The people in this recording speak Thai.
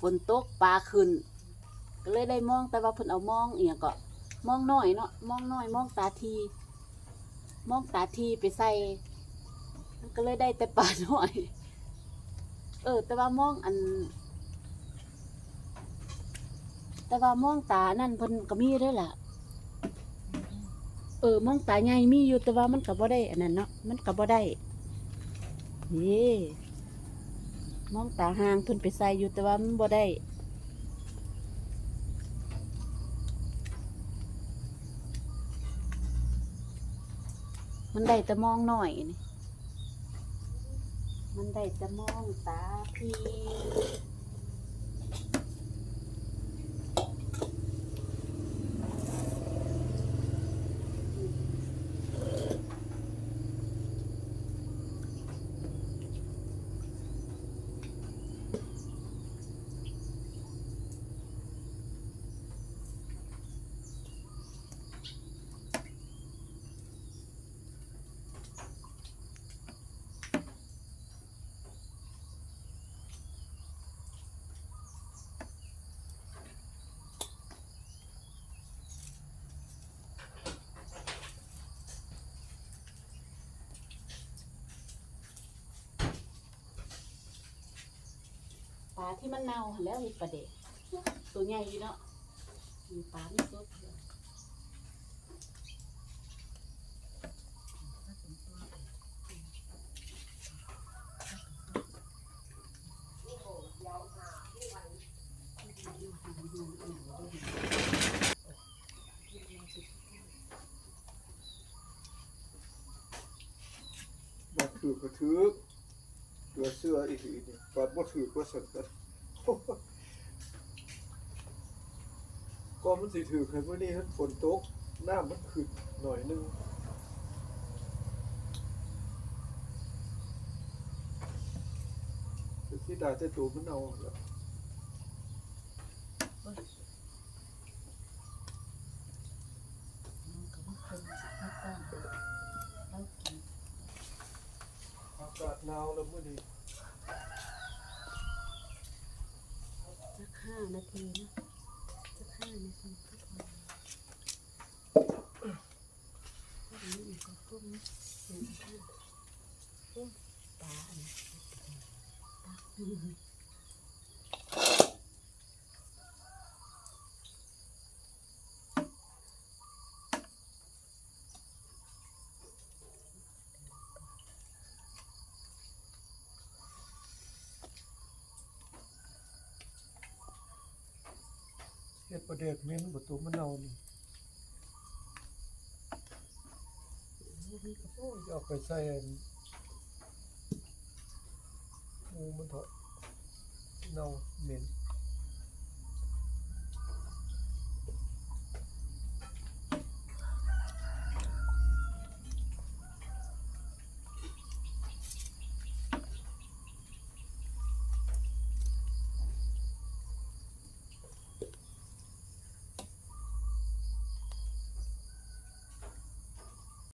ฝนตกปลาขึ้น ก็เลยได้มองแต่ว่าเพิ่นเอามองเอียงก็มองน้อยเนาะมองน้อยมองตาที มองตาทีไปใส่ก็เลยได้แต่ปลาน้อย เออ แต่ว่ามองอัน แต่ว่ามองตานั่นเพิ่นก็มีด้วยล่ะเออมองตาใหญ่มีอยู่แต่ว่ามันก็บ่ได้อันนั้นเนาะมันก็บ่ได้นี่ มองตาห่างเพิ่นไปใส่อยู่แต่ว่ามันบ่ได้มันได้แต่มองหน่อยนี่ มันได้แต่มองตาพี่ ลาที่มันเน่าหันแล้วมีปลาเด็กตัวใหญ่อยู่เนาะมีปลาไม่สดเลยบ่ถือก็ถือ ตัวเสื้ออีกทีนี่ปัดบ่ถือก็สั่นกันก็มันสิถือคันมื้อนี้ฝนตกน้ำมันขึ้นหน่อยนึงที่ดาแต่ตัวมันเอาแล้ว มันก็บ่เคยสิมาตั้งแล้วกิน อา กาศหนาวแล้วมื้อนี้สักห้านาทีนะสักห้านาทีก็พออันนี้ก็ต้มต้มต้มปลาอันนี้ปลา ประเด็กเม้นบ่ตัวมะนาวนี่โอ้ยเอาไปใส่งูมันเถอะเน่าเหม็น